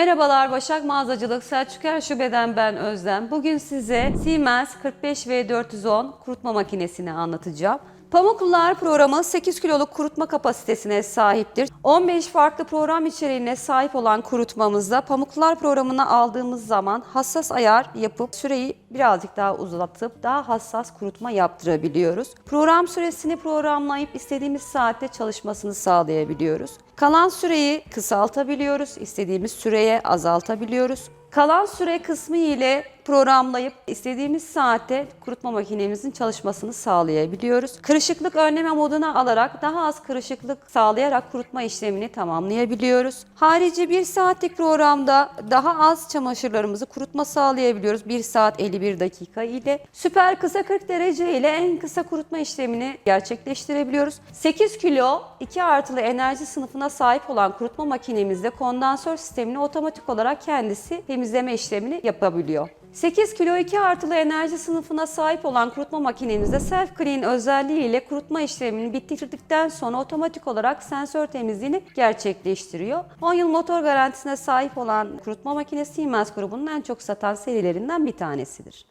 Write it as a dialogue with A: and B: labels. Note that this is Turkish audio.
A: Merhabalar Başak Mağazacılık Selçuk Er Şube'den ben Özlem. Bugün size Siemens 45V410 kurutma makinesini anlatacağım. Pamuklular programı 8 kiloluk kurutma kapasitesine sahiptir. 15 farklı program içeriğine sahip olan kurutmamızda Pamuklular programını aldığımız zaman hassas ayar yapıp süreyi birazcık daha uzatıp daha hassas kurutma yaptırabiliyoruz. Program süresini programlayıp istediğimiz saatte çalışmasını sağlayabiliyoruz. Kalan süreyi kısaltabiliyoruz, istediğimiz süreye azaltabiliyoruz. Kalan süre kısmı ile programlayıp istediğimiz saatte kurutma makinemizin çalışmasını sağlayabiliyoruz. Kırışıklık önleme moduna alarak daha az kırışıklık sağlayarak kurutma işlemini tamamlayabiliyoruz. Harici 1 saatlik programda daha az çamaşırlarımızı kurutma sağlayabiliyoruz. 1 saat 51 dakika ile. Süper kısa 40 derece ile en kısa kurutma işlemini gerçekleştirebiliyoruz. 8 kilo 2 artılı enerji sınıfına sahip olan kurutma makinemizde kondansör sistemini otomatik olarak kendisi temizleme işlemini yapabiliyor. 8 kilo 2 artılı enerji sınıfına sahip olan kurutma makinemizde self clean özelliği ile kurutma işlemini bitirdikten sonra otomatik olarak sensör temizliğini gerçekleştiriyor. 10 yıl motor garantisine sahip olan kurutma makinesi Siemens grubunun en çok satan serilerinden bir tanesidir.